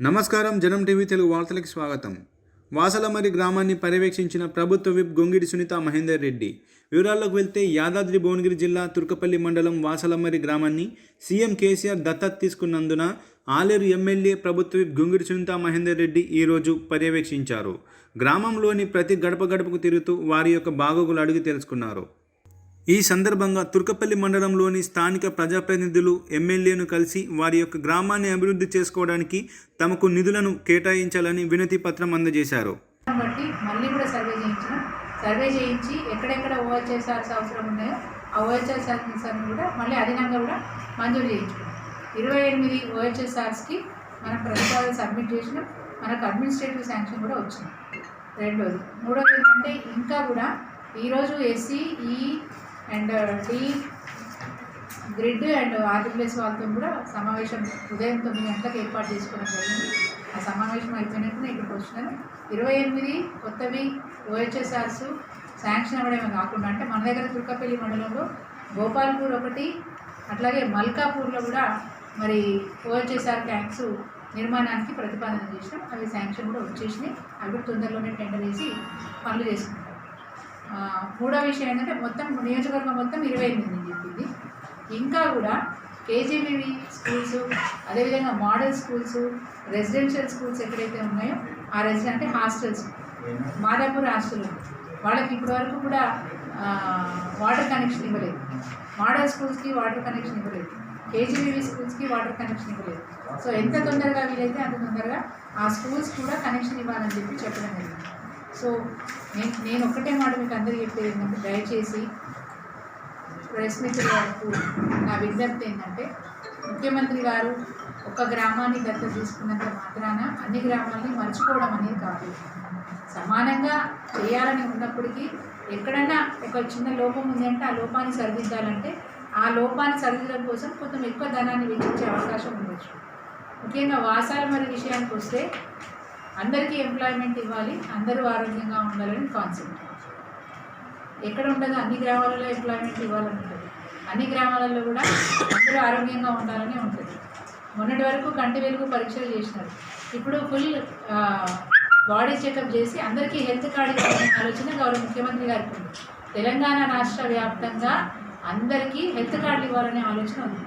నమస్కారం జనం టీవీ తెలుగు వార్తలకు స్వాగతం. వాసలమరి గ్రామాన్ని పర్యవేక్షించిన ప్రభుత్వ విప్ గొంగిడి సునీత మహేందర్ రెడ్డి. వివరాల్లోకి వెళ్తే యాదాద్రి భువనగిరి జిల్లా తుర్కపల్లి మండలం వాసలమరి గ్రామాన్ని సీఎం కేసీఆర్ దత్తత తీసుకున్నందున ఆలేరు ఎమ్మెల్యే ప్రభుత్వ విప్ గొంగిడి సునీత మహేందర్ రెడ్డి ఈరోజు పర్యవేక్షించారు. గ్రామంలోని ప్రతి గడప గడపకు తిరుగుతూ వారి యొక్క బాగోగులు అడిగి తెలుసుకున్నారు. ఈ సందర్భంగా తుర్కపల్లి మండలంలోని స్థానిక ప్రజాప్రతినిధులు ఎమ్మెల్యేను కలిసి వారి యొక్క గ్రామాన్ని అభివృద్ధి చేసుకోవడానికి తమకు నిధులను కేటాయించాలని వినతి పత్రం అందజేశారు. బట్టి మళ్ళీ కూడా సర్వే చేయించిన సర్వే చేయించి ఎక్కడెక్కడ ఓఎచ్ఎస్ఆర్స్ అవసరం ఉన్నాయో ఆ ఓహెచ్ఎస్ఆర్స్ అని కూడా మళ్ళీ అదనంగా కూడా మంజూరు చేయించుకున్నాం. ఇరవై ఎనిమిది ఓహెచ్ఎస్ఆర్స్కి మన ప్రతిపాదన సబ్మిట్ చేసినాం మనకు అడ్మినిస్ట్రేటివ్ శాంక్షన్ కూడా వచ్చింది. రెండోది. మూడోది ఏంటంటే ఇంకా కూడా ఈరోజు SC E and D grid and RWS వాళ్ళతో కూడా సమావేశం ఉదయం తొమ్మిది గంటలకు ఏర్పాటు చేసుకోవడం జరిగింది. ఆ సమావేశం అయిపోయినట్టు ఇక్కడికి వచ్చినాను. ఇరవై ఎనిమిది కొత్తవి ఓహెచ్ఎస్ఆర్స్ శాంక్షన్ అవ్వడమే కాకుండా అంటే మన దగ్గర తుర్కపల్లి మండలంలో గోపాల్పూర్ ఒకటి అట్లాగే మల్కాపూర్లో కూడా మరి ఓహెచ్ఎస్ఆర్ ట్యాంక్స్ నిర్మాణానికి ప్రతిపాదన చేసినాం. అవి శాంక్షన్ కూడా వచ్చేసినాయి. అవి కూడా తొందరలోనే టెండర్ వేసి పనులు చేసుకుంటాం మూడో విషయం ఏంటంటే మొత్తం నియోజకవర్గం మొత్తం ఇరవై ఎనిమిది అని చెప్పింది. ఇంకా కూడా కేజీబీవి స్కూల్స్ అదేవిధంగా మోడల్ స్కూల్స్ రెసిడెన్షియల్ స్కూల్స్ ఎక్కడైతే ఉన్నాయో ఆ రెసిడెన్ అంటే హాస్టల్స్ మాదాపూర్ హాస్టల్ వాళ్ళకి ఇప్పటి వరకు కూడా వాటర్ కనెక్షన్ ఇవ్వలేదు. మోడల్ స్కూల్స్కి వాటర్ కనెక్షన్ ఇవ్వలేదు. కేజీబీవి స్కూల్స్కి వాటర్ కనెక్షన్ ఇవ్వలేదు. సో ఎంత తొందరగా వీలైతే అంత తొందరగా ఆ స్కూల్స్ కూడా కనెక్షన్ ఇవ్వాలని చెప్పి చెప్పడం జరిగింది. సో నేను నేను ఒక్కటే మాట మీకు అందరికీ చెప్పేది ఏంటంటే దయచేసి ప్రెస్ మిత్రుల వరకు నా విజ్ఞప్తి ఏంటంటే ముఖ్యమంత్రి గారు ఒక గ్రామాన్ని దత్త తీసుకున్నంత మాత్రాన అన్ని గ్రామాలని మర్చిపోవడం అనేది కాదు. సమానంగా చేయాలని ఉన్నప్పటికీ ఎక్కడన్నా ఒక చిన్న లోపం ఉందంటే ఆ లోపాన్ని సరిదిద్దాలంటే ఆ లోపాన్ని సరిదిద్దడం కోసం కొంచెం ఎక్కువ ధనాన్ని వెచ్చించే అవకాశం ఉండొచ్చు. ముఖ్యంగా వాసాల మరి విషయానికి వస్తే అందరికీ ఎంప్లాయ్మెంట్ ఇవ్వాలి అందరూ ఆరోగ్యంగా ఉండాలని కాన్సెప్ట్ ఎక్కడ ఉండదు అన్ని గ్రామాలలో ఎంప్లాయ్మెంట్ ఇవ్వాలని ఉంటుంది అన్ని గ్రామాలలో కూడా అందరూ ఆరోగ్యంగా ఉండాలని ఉంటుంది. మొన్నటి వరకు కంటి వెలుగు పరీక్షలు చేసినారు. ఇప్పుడు ఫుల్ బాడీ చెకప్ చేసి అందరికీ హెల్త్ కార్డు ఇవ్వాలనే ఆలోచన గౌరవ ముఖ్యమంత్రి గారికి ఉంది. తెలంగాణ రాష్ట్ర వ్యాప్తంగా అందరికీ హెల్త్ కార్డులు ఇవ్వాలనే ఆలోచన ఉంది.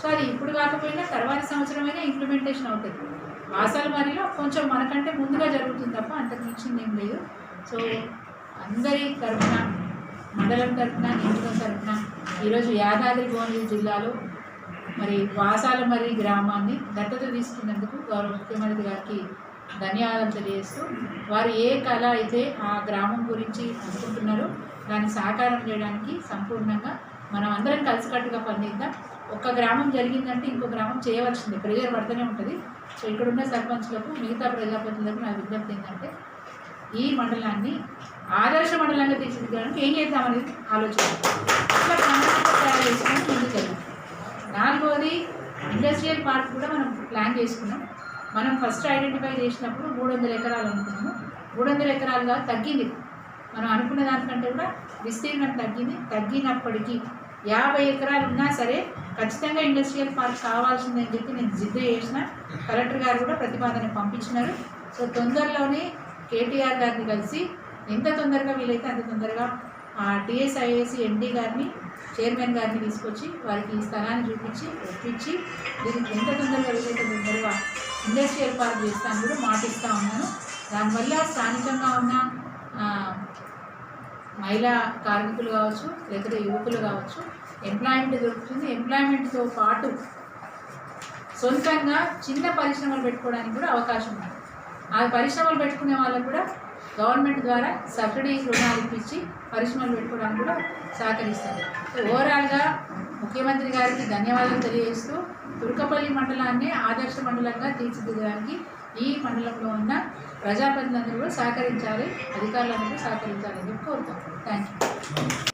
సో అది ఇప్పుడు కాకపోయినా తర్వాత సంవత్సరమైనా ఇంప్లిమెంటేషన్ అవుతుంది. వాసాల వారిలో కొంచెం మనకంటే ముందుగా జరుగుతుంది తప్ప అంతకు మించింది ఏం లేదు. సో అందరి తరఫున మండలం తరఫున నియోజకవర్గం తరఫున ఈరోజు యాదాద్రి భువనగిరి జిల్లాలో మరి వాసాల మరి గ్రామాన్ని దత్తత తీసుకున్నందుకు గౌరవ ముఖ్యమంత్రి గారికి ధన్యవాదాలు తెలియజేస్తూ వారు ఏ కళ అయితే ఆ గ్రామం గురించి అనుకుంటున్నారో దాన్ని సాకారం చేయడానికి సంపూర్ణంగా మనం అందరం కలిసికట్టుగా పనిచేద్దాం. ఒక గ్రామం జరిగిందంటే ఇంకో గ్రామం చేయవలసింది. ప్రెజర్ పడుతూనే ఉంటుంది. సో ఇక్కడున్న సర్పంచ్లకు మిగతా ప్రజాప్రతినిధులకు నా విజ్ఞప్తి ఏంటంటే ఈ మండలాన్ని ఆదర్శ మండలంగా తీర్చిదిద్దడానికి ఏం చేద్దామనేది ఆలోచన. ఇట్లా ప్రణాళిక తయారు చేసుకొని ముందుకెళ్దాం నాలుగవది ఇండస్ట్రియల్ పార్క్ కూడా మనం ప్లాన్ చేసుకున్నాం. మనం ఫస్ట్ ఐడెంటిఫై చేసినప్పుడు మూడు వందల ఎకరాలు అనుకున్నాము. మూడు వందల ఎకరాలుగా తగ్గింది. మనం అనుకున్న దానికంటే కూడా విస్తీర్ణం తగ్గింది. తగ్గినప్పటికీ యాభై ఎకరాలు ఉన్నా సరే ఖచ్చితంగా ఇండస్ట్రియల్ పార్క్ కావాల్సిందని చెప్పి నేను జిద్దు చేసిన. కలెక్టర్ గారు కూడా ప్రతిపాదన పంపించినారు. సో తొందరలోనే కేటీఆర్ గారిని కలిసి ఎంత తొందరగా వీలైతే అంత తొందరగా ఆ టీఎస్ఐఏసి ఎండీ గారిని చైర్మన్ గారిని తీసుకొచ్చి వారికి ఈ స్థలాన్ని చూపించి ఒప్పించి దీనికి ఎంత తొందరగా వీలైతే తొందరగా ఇండస్ట్రియల్ పార్క్ చేస్తాను కూడా మాటిస్తూ ఉన్నాను. దానివల్ల స్థానికంగా ఉన్న మహిళా కార్మికులు కావచ్చు లేకపోతే యువకులు కావచ్చు ఎంప్లాయ్మెంట్ దొరుకుతుంది. ఎంప్లాయ్మెంట్తో పాటు సొంతంగా చిన్న పరిశ్రమలు పెట్టుకోవడానికి కూడా అవకాశం ఉంది. ఆ పరిశ్రమలు పెట్టుకునే వాళ్ళకు కూడా గవర్నమెంట్ ద్వారా సబ్సిడీ రుణాలు ఇప్పించి పరిశ్రమలు పెట్టుకోవడానికి కూడా సహకరిస్తారు. ఓవరాల్గా ముఖ్యమంత్రి గారికి ధన్యవాదాలు తెలియజేస్తూ తుర్కపల్లి మండలాన్ని ఆదర్శ మండలంగా తీర్చిదిద్దడానికి ఈ మండలంలో ఉన్న ప్రజాప్రతినిధులు కూడా సహకరించాలి అధికారులందరూ సహకరించాలని చెప్పి కోరుతాం థ్యాంక్ యూ